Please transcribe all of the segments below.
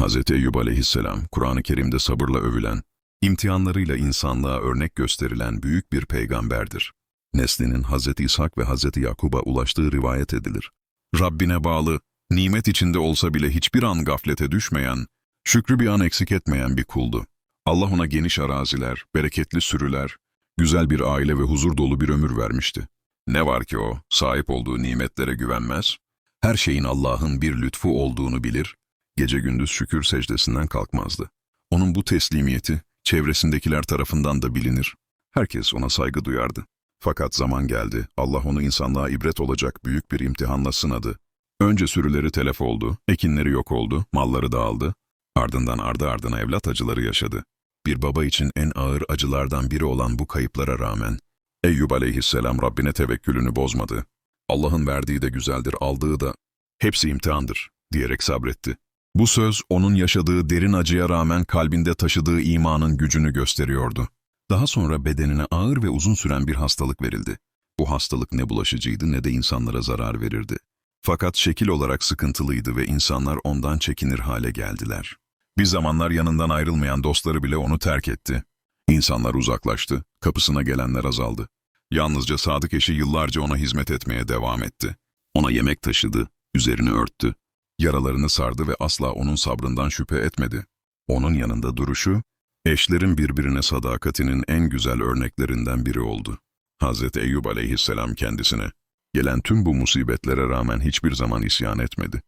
Hz. Eyyub aleyhisselam, Kur'an-ı Kerim'de sabırla övülen, imtihanlarıyla insanlığa örnek gösterilen büyük bir peygamberdir. Neslinin Hz. İshak ve Hz. Yakub'a ulaştığı rivayet edilir. Rabbine bağlı, nimet içinde olsa bile hiçbir an gaflete düşmeyen, şükrü bir an eksik etmeyen bir kuldu. Allah ona geniş araziler, bereketli sürüler, güzel bir aile ve huzur dolu bir ömür vermişti. Ne var ki o, sahip olduğu nimetlere güvenmez, her şeyin Allah'ın bir lütfu olduğunu bilir, gece gündüz şükür secdesinden kalkmazdı. Onun bu teslimiyeti, çevresindekiler tarafından da bilinir. Herkes ona saygı duyardı. Fakat zaman geldi, Allah onu insanlığa ibret olacak büyük bir imtihanla sınadı. Önce sürüleri telef oldu, ekinleri yok oldu, malları dağıldı. Ardından ardı ardına evlat acıları yaşadı. Bir baba için en ağır acılardan biri olan bu kayıplara rağmen, Eyyub aleyhisselam Rabbine tevekkülünü bozmadı. Allah'ın verdiği de güzeldir, aldığı da hepsi imtihandır diyerek sabretti. Bu söz onun yaşadığı derin acıya rağmen kalbinde taşıdığı imanın gücünü gösteriyordu. Daha sonra bedenine ağır ve uzun süren bir hastalık verildi. Bu hastalık ne bulaşıcıydı ne de insanlara zarar verirdi. Fakat şekil olarak sıkıntılıydı ve insanlar ondan çekinir hale geldiler. Bir zamanlar yanından ayrılmayan dostları bile onu terk etti. İnsanlar uzaklaştı, kapısına gelenler azaldı. Yalnızca sadık eşi yıllarca ona hizmet etmeye devam etti. Ona yemek taşıdı, üzerini örttü. Yaralarını sardı ve asla onun sabrından şüphe etmedi. Onun yanında duruşu, eşlerin birbirine sadakatinin en güzel örneklerinden biri oldu. Hz. Eyyub aleyhisselam kendisine, gelen tüm bu musibetlere rağmen hiçbir zaman isyan etmedi.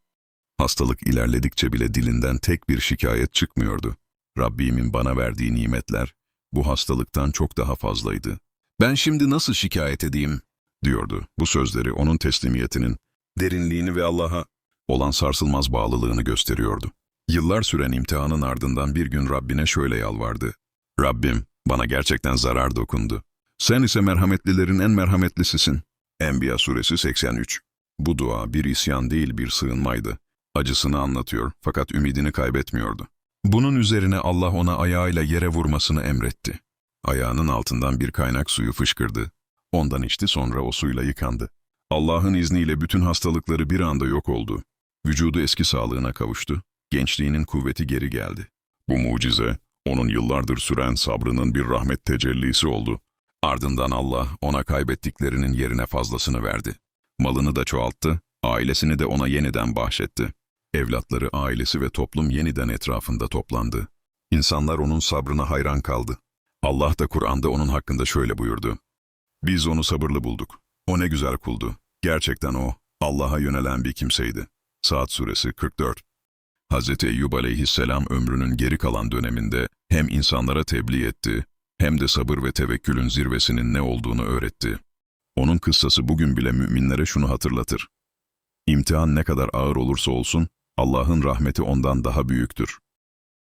Hastalık ilerledikçe bile dilinden tek bir şikayet çıkmıyordu. Rabbimin bana verdiği nimetler, bu hastalıktan çok daha fazlaydı. Ben şimdi nasıl şikayet edeyim? diyordu. Bu sözleri onun teslimiyetinin, derinliğini ve Allah'a olan sarsılmaz bağlılığını gösteriyordu. Yıllar süren imtihanın ardından bir gün Rabbine şöyle yalvardı. Rabbim, bana gerçekten zarar dokundu. Sen ise merhametlilerin en merhametlisisin. Enbiya suresi 83. Bu dua bir isyan değil bir sığınmaydı. Acısını anlatıyor fakat ümidini kaybetmiyordu. Bunun üzerine Allah ona ayağıyla yere vurmasını emretti. Ayağının altından bir kaynak suyu fışkırdı. Ondan içti sonra o suyla yıkandı. Allah'ın izniyle bütün hastalıkları bir anda yok oldu. Vücudu eski sağlığına kavuştu. Gençliğinin kuvveti geri geldi. Bu mucize, onun yıllardır süren sabrının bir rahmet tecellisi oldu. Ardından Allah ona kaybettiklerinin yerine fazlasını verdi. Malını da çoğalttı, ailesini de ona yeniden bahşetti. Evlatları, ailesi ve toplum yeniden etrafında toplandı. İnsanlar onun sabrına hayran kaldı. Allah da Kur'an'da onun hakkında şöyle buyurdu. Biz onu sabırlı bulduk. O ne güzel kuldu. Gerçekten o, Allah'a yönelen bir kimseydi. Saat suresi 44 Hz. Eyyub aleyhisselam ömrünün geri kalan döneminde hem insanlara tebliğ etti, hem de sabır ve tevekkülün zirvesinin ne olduğunu öğretti. Onun kıssası bugün bile müminlere şunu hatırlatır. İmtihan ne kadar ağır olursa olsun, Allah'ın rahmeti ondan daha büyüktür.